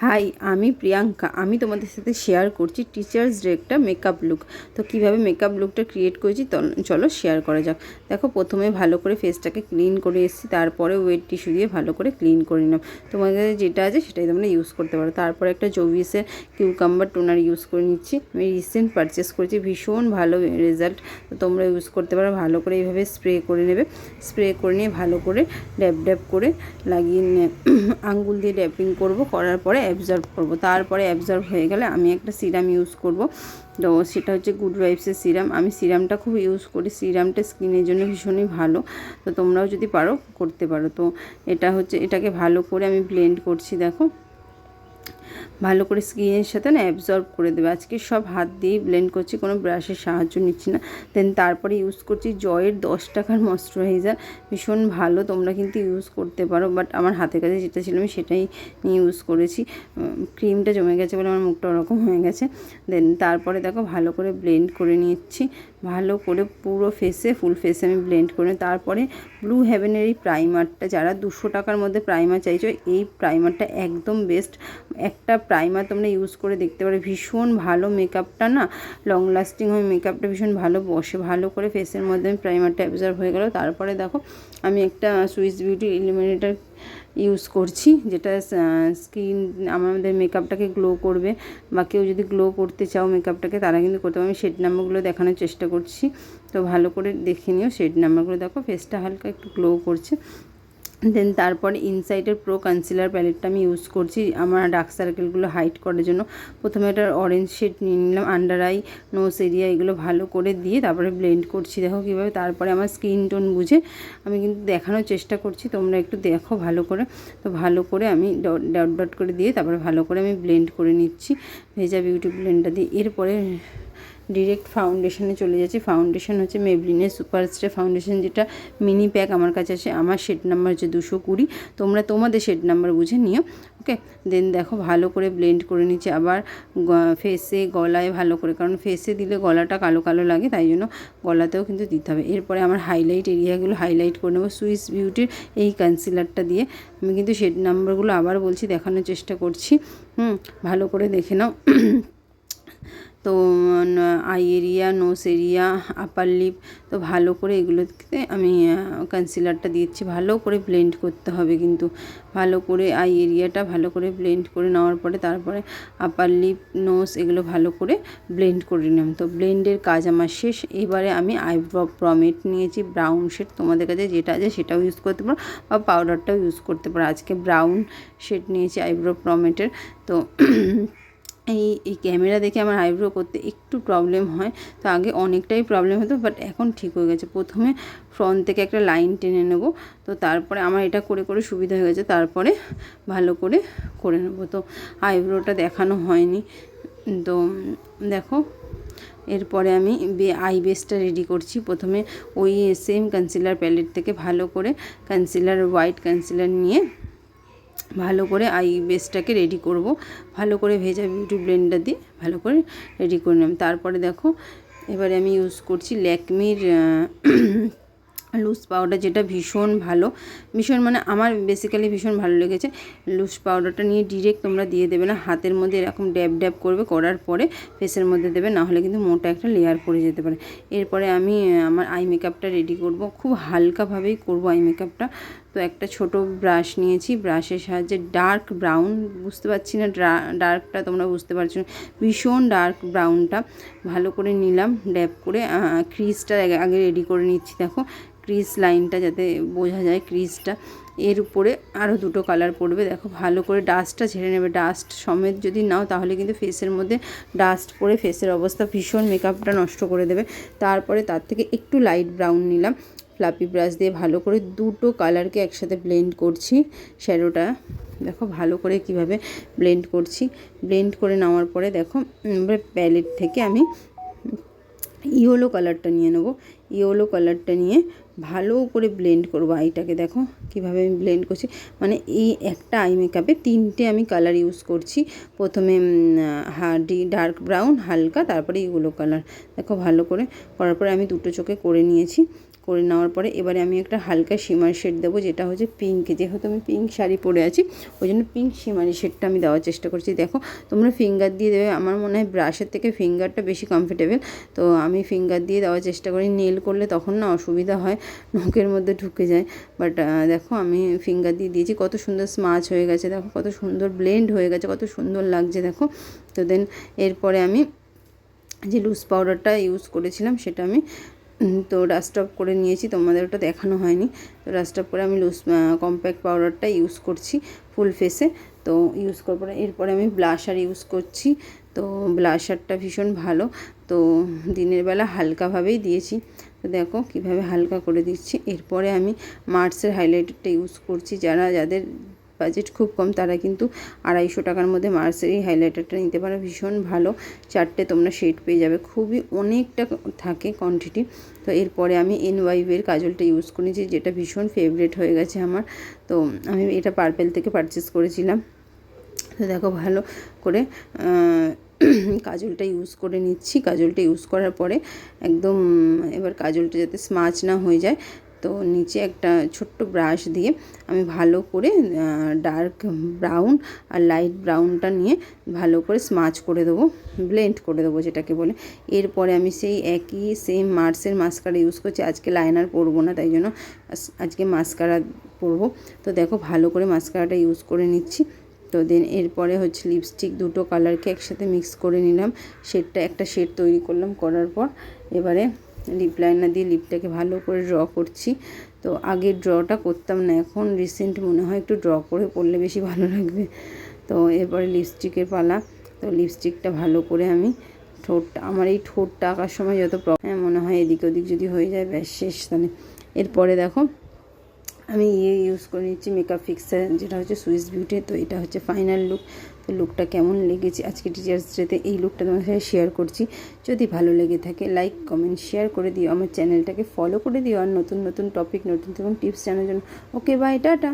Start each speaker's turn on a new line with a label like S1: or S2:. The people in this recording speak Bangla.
S1: হাই, আমি প্রিয়াঙ্কা। আমি তোমাদের সাথে শেয়ার করছি টিচার্স ডে একটা মেকআপ লুক তো কীভাবে মেকআপ লুকটা ক্রিয়েট করেছি চলো শেয়ার করা যাক। দেখো, প্রথমে ভালো করে ফেসটাকে ক্লিন করে এসেছি, তারপরে ওয়েট টিস্যু দিয়ে ভালো করে ক্লিন করে নিলাম। তোমাদের যেটা আছে সেটাই তোমরা ইউজ করতে পারো। তারপরে একটা জোভিসের কিউকাম্বার টোনার ইউজ করে নিচ্ছি। আমি রিসেন্ট পারচেস করেছি, ভীষণ ভালো রেজাল্ট তো তোমরা ইউজ করতে পারো, ভালো করে এইভাবে স্প্রে করে নেবে। স্প্রে করে নিয়ে ভালো করে ড্যাব ড্যাব করে লাগিয়ে নে- আঙ্গুল দিয়ে ড্যাপিং করব। করার পরে অ্যাবজর্ব করব। তারপরে অ্যাবজর্ব হয়ে গেলে আমি একটা সিরাম ইউজ করব। তো সেটা হচ্ছে গুড ওয়াইফসের সিরাম। আমি সিরামটা খুব ইউজ করি। সিরামটা স্কিনের জন্য ভীষণই ভালো। তো তোমরাও যদি পারো করতে পারো। তো এটা হচ্ছে, এটাকে ভালো করে আমি ব্লেন্ড করছি, দেখো। ভালো করে স্কিনের সাথে না অ্যাবজর্ব করে দেবে। আজকে সব হাত দিয়েই ব্লেন্ড করছি, কোনো ব্রাশের সাহায্য নিচ্ছি না। দেন তারপরে ইউজ করছি জয়ের দশ টাকার ময়শ্চারাইজার ভীষণ ভালো, তোমরা কিন্তু ইউজ করতে পারো। বাট আমার হাতের কাছে যেটা ছিল, আমি সেটাই ইউজ করেছি। ক্রিমটা জমে গেছে বলে আমার মুখটা ওরকম হয়ে গেছে। দেন তারপরে দেখো ভালো করে ব্লেন্ড করে নিচ্ছি। ভালো করে পুরো ফেসে ফুল ফেসে আমি ব্লেন্ড করে। তারপরে ব্লু হেভেনের এই প্রাইমারটা যারা দুশো টাকার মধ্যে প্রাইমার চাইছো, এই প্রাইমারটা একদম বেস্ট একটা প্রাইমার তোমরা ইউজ করে দেখতে পারো। ভীষণ ভালো মেকআপটা না লং লাস্টিং হয় মেকআপটা ভীষণ ভালো বসে। ভালো করে ফেসের মধ্যে আমি প্রাইমারটা অ্যাবজর্ভ হয়ে গেল। তারপরে দেখো, আমি একটা সুইস বিউটি ইলিমিনেটার ইউজ করছি, যেটা স্কিন আমাদের মেকআপটাকে গ্লো করবে বা কেউ যদি গ্লো করতে চাও মেকআপটাকে তারা কিন্তু করতে আমি শেড নাম্বারগুলো দেখানোর চেষ্টা করছি। তো ভালো করে দেখে নিও শেড নাম্বারগুলো দেখো ফেসটা হালকা একটু গ্লো করছে। দেন তারপরে ইনসাইডের প্রো কনসিলার প্যালেটটা আমি ইউজ করছি। আমার ডার্ক সার্কেলগুলো হাইট করার জন্য। প্রথমে একটা অরেঞ্জ শেড নিয়ে নিলাম আন্ডার আই নোস এরিয়া এগুলো ভালো করে দিয়ে তারপরে ব্লেন্ড করছি। দেখো কীভাবে তারপরে আমার স্কিন টোন বুঝে আমি কিন্তু দেখানোর চেষ্টা করছি। তোমরা একটু দেখো ভালো করে। তো ভালো করে আমি ডট ডট করে দিয়ে তারপরে ভালো করে আমি ব্লেন্ড করে নিচ্ছি। ভেজা বিউটি ব্লেন্ডটা দিয়ে। এরপরে ডিরেক্ট ফাউন্ডেশনে চলে যাচ্ছি। ফাউন্ডেশন হচ্ছে মেবলিনের সুপার স্টার ফাউন্ডেশন যেটা মিনি প্যাক আমার কাছে আছে। আমার শেড নাম্বার হচ্ছে দুশো কুড়ি। তোমরা তোমাদের শেড নাম্বার বুঝে নিও ওকে দেন দেখো, ভালো করে ব্লেন্ড করে নিচ্ছে। আবার ফেসে গলায় ভালো করে। কারণ ফেসে দিলে গলাটা কালো কালো লাগে, তাই জন্য গলাতেও কিন্তু দিতে হবে। এরপরে আমার হাইলাইট এরিয়াগুলো হাইলাইট করে নেব। সুইস বিউটির এই কনসিলারটা দিয়ে। আমি কিন্তু শেড নাম্বারগুলো আবার বলছি, দেখানোর চেষ্টা করছি। হুম, ভালো করে দেখে নাও। তো eye area nose area upper lip তো ভালো করে এগুলোতে আমি কনসিলারটা দিচ্ছি ভালো করে ব্লেন্ড করতে হবে কিন্তু। ভালো করে আই এরিয়াটা ভালো করে ব্লেন্ড করে নেওয়ার পরে তারপরে আপার লিপ নোস এগুলো ভালো করে ব্লেন্ড করে নিলাম। তো ব্লেন্ডের কাজ আমার শেষ। এবারে আমি আইব্রো প্রমেট নিয়েছি। ব্রাউন শেড তোমাদের কাছে যেটা আছে সেটাও ইউজ করতে পারো বা পাউডারটাও ইউজ করতে পারো। আজকে ব্রাউন শেড নিয়েছি আইব্রো প্রমেটের তো এই এই ক্যামেরা দেখে আমার আইব্রো করতে একটু প্রবলেম হয়। তো আগে অনেকটাই প্রবলেম হতো বাট এখন ঠিক হয়ে গেছে। প্রথমে ফ্রন্ট থেকে একটা লাইন টেনে নেব, তো তারপরে আমার এটা করে করে সুবিধা হয়ে গেছে। তারপরে ভালো করে করে নেব। তো আইব্রোটা দেখানো হয়নি। তো দেখো, এরপরে আমি বে আই বেসটা রেডি করছি। প্রথমে ওই সেম কনসিলার প্যালেট থেকে ভালো করে কনসিলার হোয়াইট কনসিলার নিয়ে ভালো করে আই বেসটাকে রেডি করব। ভালো করে ভেজা বিউটি ব্লেন্ডার দিয়ে ভালো করে রেডি করে নিলাম। তারপরে দেখো, এবারে আমি ইউজ করছি ল্যাকমির লুজ পাউডার যেটা ভীষণ ভালো। ভীষণ মানে আমার বেসিক্যালি ভীষণ ভালো লেগেছে। লুজ পাউডারটা নিয়ে ডিরেক্ট তোমরা দিয়ে দেবে না। হাতের মধ্যে এরকম ড্যাব ড্যাব করবে, করার পরে ফেসের মধ্যে দেবে, না হলে কিন্তু মোটা একটা লেয়ার পড়ে যেতে পারে। এরপরে আমি আমার আই মেকআপটা রেডি করব। খুব হালকাভাবেই করব আই মেকআপটা একটা ছোট ব্রাশ নিয়েছি। ব্রাশের সাহায্যে ডার্ক ব্রাউন বুঝতে পারছি না ডার্কটা তোমরা বুঝতে পারছ না। ভীষণ ডার্ক ব্রাউনটা ভালো করে নিলাম ড্যাপ করে ক্রিজটা আগে রেডি করে নিচ্ছি, দেখো। ক্রিজ লাইনটা যাতে বোঝা যায় ক্রিজটা এর উপরে আরও দুটো কালার পড়বে, দেখো। ভালো করে ডাস্টটা ছেড়ে নেবে। ডাস্ট সমেত যদি নাও, তাহলে কিন্তু ফেসের মধ্যে ডাস্ট পড়ে ফেসের অবস্থা ভীষণ মেকআপটা নষ্ট করে দেবে। তারপরে তার থেকে একটু লাইট ব্রাউন নিলাম। ফ্লাপি ব্রাশ দিয়ে ভালো করে দুটো কালারকে একসাথে ব্লেন্ড করছি শ্যাডোটা দেখো ভালো করে কীভাবে ব্লেন্ড করছি। ব্লেন্ড করে নেওয়ার পরে দেখো প্যালেট থেকে আমি ইয়েলো কালারটা নিয়ে নেব। ইয়েলো কালারটা নিয়ে ভালো করে ব্লেন্ড করব আইটাকে। দেখো কীভাবে আমি ব্লেন্ড করছি। মানে এই একটা আই মেকআপে তিনটে আমি কালার ইউজ করছি। প্রথমে হার্ডি ডার্ক ব্রাউন হালকা, তারপরে ইয়েলো কালার দেখো ভালো করে করার পরে আমি দুটো চোখে করে নিয়েছি। করে নেওয়ার পরে এবারে আমি একটা হালকা শিমার শেড দেবো, যেটা হচ্ছে পিঙ্ক যেহেতু আমি পিঙ্ক শাড়ি পরে আছি, ওই জন্য পিঙ্ক শিমারি শেডটা আমি দেওয়ার চেষ্টা করছি। দেখো, তোমরা ফিঙ্গার দিয়ে দেবে, আমার মনে হয় ব্রাশের থেকে ফিঙ্গারটা বেশি কমফোর্টেবল তো আমি ফিঙ্গার দিয়ে দেওয়ার চেষ্টা করি নেল করলে তখন না অসুবিধা হয়, নখের মধ্যে ঢুকে যায়। বাট দেখো, আমি ফিঙ্গার দিয়ে দিয়েছি, কত সুন্দর স্মাচ হয়ে গেছে, দেখো, কত সুন্দর ব্লেন্ড হয়ে গেছে, কত সুন্দর লাগছে, দেখো। তো দেন এরপরে আমি যে লুজ পাউডারটা ইউজ করেছিলাম, সেটা আমি তো ডাস্ট করে নিয়েছি, তোমাদের ওটা দেখানো হয়নি। তো ডাস্ট করে আমি লুজ কম্প্যাক্ট পাউডারটা ইউজ করছি ফুল ফেসে তো ইউজ করার পরে এরপরে আমি ব্লাশার ইউজ করছি। তো ব্লাশারটা ভীষণ ভালো। তো দিনের বেলা হালকাভাবেই দিয়েছি। তো দেখো কীভাবে হালকা করে দিচ্ছি। এরপরে আমি মার্সের হাইলাইটারটা ইউজ করছি। যারা, যাদের বাজেট খুব কম, তারা কিন্তু আড়াইশো টাকার মধ্যে মার্সের এই হাইলাইটারটা নিতে পারো, ভীষণ ভালো। চারটে তোমরা শেড পেয়ে যাবে, খুবই অনেকটা থাকে কোয়ান্টিটি তো এরপরে আমি এন ওয়াইভের কাজলটা ইউজ করেছি, যেটা ভীষণ ফেভারেট হয়ে গেছে আমার। তো আমি এটা পার্পেল থেকে পারচেস করেছিলাম। তো দেখো ভালো করে কাজলটা ইউজ করে নিচ্ছি। কাজলটা ইউজ করার পরে একদম, এবার কাজলটা যাতে স্মাচ না হয়ে যায় তো নিচে একটা ছোট্ট ব্রাশ দিয়ে আমি ভালো করে ডার্ক ব্রাউন আর লাইট ব্রাউনটা নিয়ে ভালো করে স্মাচ করে দেবো ব্লেন্ড করে দেবো যেটাকে বলে। এরপরে আমি সেই একই সেম মার্সের মাস্কারা ইউজ করছি। আজকে লাইনার পরবো না, তাই জন্য আজকে মাস্কারা পরবো। তো দেখো ভালো করে মাস্কারাটা ইউজ করে নিচ্ছি। তো দেন এরপরে হচ্ছে লিপস্টিক দুটো কালারকে একসাথে মিক্স করে নিলাম। শেডটা একটা শেড তৈরি করলাম করার পর। এবারে লিপ লাইনার দিয়ে লিপটাকে ভালো করে ড্র করছি। তো আগে ড্রটা করতাম না, এখন রিসেন্ট মনে হয় একটু ড্র করে পড়লে বেশি ভালো লাগবে। তো এরপরে লিপস্টিকের পালা, তো লিপস্টিকটা ভালো করে আমি ঠোঁটটা, আমার এই ঠোঁটটা আঁকার সময় যত প্রবলেম হ্যাঁ মনে হয় এদিক ওদিক যদি হয়ে যায়, ব্যাস শেষ তাহলে। এরপরে দেখো আমি ইয়ে ইউজ করে নিচ্ছি মেকআপ ফিক্সার যেটা হচ্ছে সুইস বিউটি তো এটা হচ্ছে ফাইনাল লুক তো লুকটা কেমন লেগেছে? আজকে টিচার্স ডেতে এই লুকটা তোমার সাথে শেয়ার করছি। যদি ভালো লেগে থাকে লাইক কমেন্ট শেয়ার করে দিও। আমার চ্যানেলটাকে ফলো করে দিও। আর নতুন নতুন টপিক নতুন নতুন টিপস জানার জন্য। Okay bye tata!